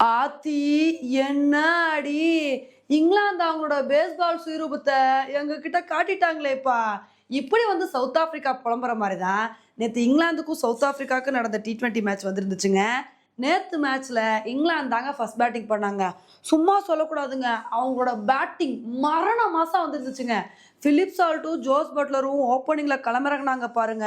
ஆத்தி என்ன அடி இங்கிலாந்து அவங்களோட பேஸ்பால் சுயரூபத்தை எங்ககிட்ட காட்டிட்டாங்களேப்பா. இப்படி வந்து சவுத் ஆப்பிரிக்கா புலம்புற மாதிரி தான் நேற்று இங்கிலாந்துக்கும் சவுத் ஆப்பிரிக்காவுக்கும் நடந்த டி ட்வெண்ட்டி மேட்ச் வந்துருந்துச்சுங்க. நேற்று மேட்ச்சில் இங்கிலாந்து தாங்க ஃபர்ஸ்ட் பேட்டிங் பண்ணாங்க. சும்மா சொல்லக்கூடாதுங்க. அவங்களோட பேட்டிங் மரண மாதம் வந்துருந்துச்சுங்க. ஃபிலிப் சால்ட்டும் ஜோஸ் பட்லரும் ஓப்பனிங்கில் கிளம்புறாங்கனாங்க பாருங்க.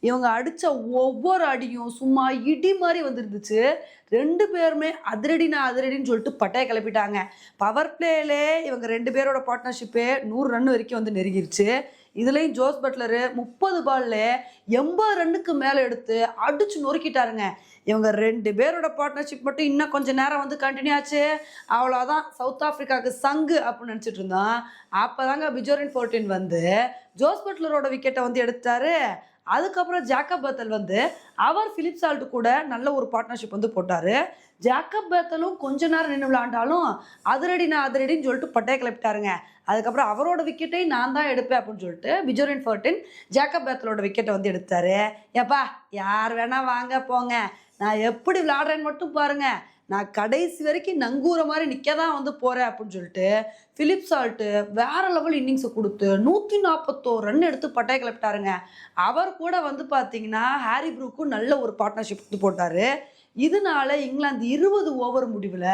இவங்க அடித்த ஒவ்வொரு அடியும் சும்மா இடி மாதிரி வந்துருந்துச்சு. ரெண்டு பேருமே அதிரடினா அதிரடின்னு சொல்லிட்டு பட்டையை கிளப்பிட்டாங்க. பவர் பிளேலே இவங்க ரெண்டு பேரோட பார்ட்னர்ஷிப்பே நூறு ரன் வரைக்கும் வந்து நெருங்கிருச்சு. இதுலேயும் ஜோஸ் பட்லரு முப்பது பால்ல எண்பது ரன்னுக்கு மேலே எடுத்து அடிச்சு நொறுக்கிட்டாருங்க. இவங்க ரெண்டு பேரோட பார்ட்னர்ஷிப் மட்டும் இன்னும் கொஞ்சம் நேரம் வந்து கண்டினியூ ஆச்சு. அவ்வளோதான் சவுத் ஆஃப்ரிக்காவுக்கு சங்கு அப்படின்னு நினச்சிட்டு இருந்தோம். அப்போதாங்க பிஜோரின் ஃபோர்டீன் வந்து ஜோஸ் பட்லரோட விக்கெட்டை வந்து எடுத்தாரு. அதுக்கப்புறம் ஜாக்கப் பேத்தல் வந்து அவர் பிலிப் சால்ட் கூட நல்ல ஒரு பார்ட்னர்ஷிப் வந்து போட்டார். ஜாக்கப் பேத்தலும் கொஞ்ச நேரம் நின்று விளாண்டாலும் அதிரடி நான் அதிரடின்னு சொல்லிட்டு பட்டையை கிளப்பிட்டாருங்க. அதுக்கப்புறம் அவரோட விக்கெட்டை நான் தான் எடுப்பேன் அப்படின்னு சொல்லிட்டு விஜோரின் ஃபோர்டின் ஜாக்கப் பேத்தலோட விக்கெட்டை வந்து எடுத்தாரு. ஏப்பா யார் வேணால் வாங்க போங்க. நான் எப்படி விளாடுறேன்னு மட்டும் பாருங்கள் நான் கடைசி வரைக்கும் நங்கூர மாதிரி நிற்க தான் வந்து போகிறேன் அப்படின்னு சொல்லிட்டு ஃபிலிப் சால்ட்டு வேற லெவல் இன்னிங்ஸை கொடுத்து நூற்றி நாற்பத்தோரு ரன் எடுத்து பட்டையை கிளப்பிட்டாருங்க. அவர் கூட வந்து பார்த்தீங்கன்னா ஹாரி ப்ரூக்கும் நல்ல ஒரு பார்ட்னர்ஷிப் வந்து போட்டார். இதனால இங்கிலாந்து இருபது ஓவர் முடிவில்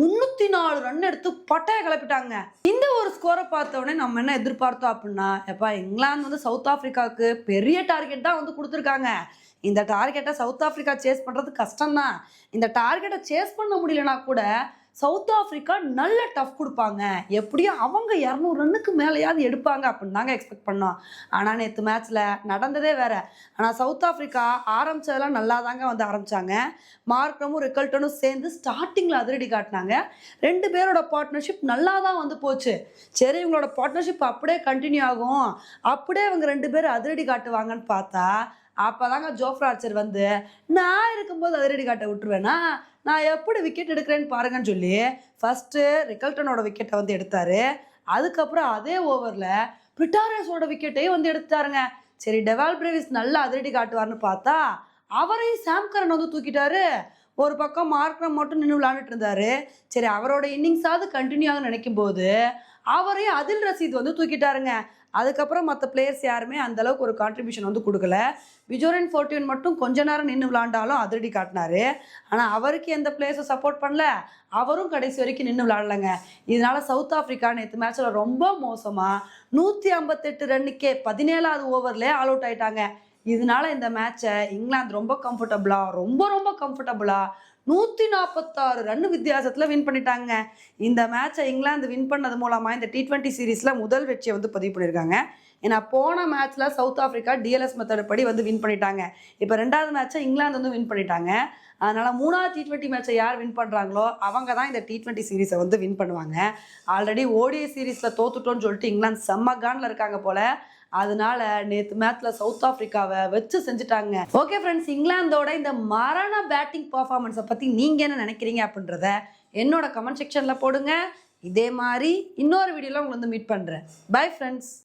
முன்னூற்றி நாலு ரன் எடுத்து பட்டையை கிளப்பிட்டாங்க. இந்த ஒரு ஸ்கோரை பார்த்தோடனே நம்ம என்ன எதிர்பார்த்தோம் அப்படின்னா எப்பா இங்கிலாந்து வந்து சவுத் ஆப்பிரிக்காவுக்கு பெரிய டார்கெட் தான் வந்து கொடுத்துருக்காங்க. இந்த டார்கெட்டை சவுத் ஆப்பிரிக்கா சேஸ் பண்ணுறது கஷ்டம்தான். இந்த டார்கெட்டை சேஸ் பண்ண முடியலனா கூட சவுத் ஆஃப்ரிக்கா நல்ல டஃப் கொடுப்பாங்க. எப்படியும் அவங்க இரநூறு ரன்னுக்கு மேலேயாவது எடுப்பாங்க அப்படின்னு தாங்க எக்ஸ்பெக்ட் பண்ணோம். ஆனால் நேற்று மேட்ச்சில் நடந்ததே வேற. ஆனால் சவுத் ஆஃப்ரிக்கா ஆரம்பிச்சதெல்லாம் நல்லா தாங்க வந்து ஆரம்பித்தாங்க மார்க்ரமும் ரிக்கல்டனும் சேர்ந்து ஸ்டார்டிங்கில் அதிரடி காட்டினாங்க. ரெண்டு பேரோட பார்ட்னர்ஷிப் நல்லா தான் வந்து போச்சு. சரி இவங்களோட பார்ட்னர்ஷிப் அப்படியே கண்டினியூ ஆகும். அப்படியே இவங்க ரெண்டு பேரும் அதிரடி காட்டுவாங்கன்னு பார்த்தா அப்போதாங்க ஜோஃப்ரா ஆர்ச்சர் வந்து நான் இருக்கும்போது அதிரடி காட்ட விட்டுருவேனா? நான் எப்படி விக்கெட் எடுக்கிறேன்னு பாருங்கன்னு சொல்லி ஃபஸ்ட்டு ரிக்கல்டனோட விக்கெட்டை வந்து எடுத்தாரு. அதுக்கப்புறம் அதே ஓவரில் பிரிட்டாரியஸோட விக்கெட்டையும் வந்து எடுத்தாருங்க. சரி டெவால் பிரேவிஸ் நல்லா அதிரடி காட்டுவார்னு பார்த்தா அவரையும் சாம்கரன் வந்து தூக்கிட்டாரு. ஒரு பக்கம் மார்க்ரம் மட்டும் நின்று விளாண்டுட்டு இருந்தாரு. சரி அவரோட இன்னிங்ஸாவது கண்டினியூ ஆக நினைக்கும் போது அவரையும் அதில் ரசீத் வந்து தூக்கிட்டாருங்க. அதுக்கப்புறம் மற்ற பிளேயர்ஸ் யாருமே அந்த அளவுக்கு ஒரு கான்ட்ரிபியூஷன் வந்து கொடுக்கல. விஜோரன் ஃபோர்டின் மட்டும் கொஞ்ச நேரம் நின்று விளாண்டாலும் அதிரடி காட்டினாரு. ஆனால் அவருக்கு எந்த பிளேயர்ஸும் சப்போர்ட் பண்ணல. அவரும் கடைசி வரைக்கும் நின்று விளாடலைங்க. இதனால சவுத் ஆப்பிரிக்கா நேற்று மேட்ச்சில் ரொம்ப மோசமாக நூற்றி ஐம்பத்தெட்டு ரன்னுக்கே பதினேழாவது ஓவர்லேயே ஆல் அவுட் ஆயிட்டாங்க. இதனால இந்த மேட்சை இங்கிலாந்து ரொம்ப கம்ஃபர்டபுளாக ரொம்ப ரொம்ப கம்ஃபர்டபுளாக நூற்றி நாற்பத்தாறு ரன் வித்தியாசத்தில் வின் பண்ணிட்டாங்க. இந்த மேட்சை இங்கிலாந்து வின் பண்ணது மூலமாக இந்த டி ட்வெண்ட்டி சீரீஸில் முதல் வெற்றியை வந்து பதிவு பண்ணியிருக்காங்க. ஏன்னா போன மேட்ச்சில் சவுத் ஆப்பிரிக்கா டிஎல்எஸ் மெத்தட் படி வந்து வின் பண்ணிட்டாங்க. இப்போ ரெண்டாவது மேட்சை இங்கிலாந்து வந்து வின் பண்ணிட்டாங்க. அதனால் மூணாவது டி ட்வெண்ட்டி மேட்சை யார் வின் பண்ணுறாங்களோ அவங்க தான் இந்த டி ட்வெண்ட்டி சீரீஸை வந்து வின் பண்ணுவாங்க. ஆல்ரெடி ஓடிஐ சீரீஸில் தோத்துட்டோன்னு சொல்லிட்டு இங்கிலாந்து செம்ம கானில் இருக்காங்க போல். அதனால நேற்று மேட்ச்ல சவுத் ஆப்பிரிக்காவை வச்சு செஞ்சுட்டாங்க. ஓகே ஃப்ரெண்ட்ஸ் இங்கிலாந்தோட இந்த மரண பேட்டிங் பர்ஃபார்மன்ஸை பற்றி நீங்கள் என்ன நினைக்கிறீங்க அப்படின்றத என்னோட கமெண்ட் செக்ஷனில் போடுங்க. இதே மாதிரி இன்னொரு வீடியோவில் உங்களை வந்து மீட் பண்ணுறேன் பை ஃப்ரெண்ட்ஸ்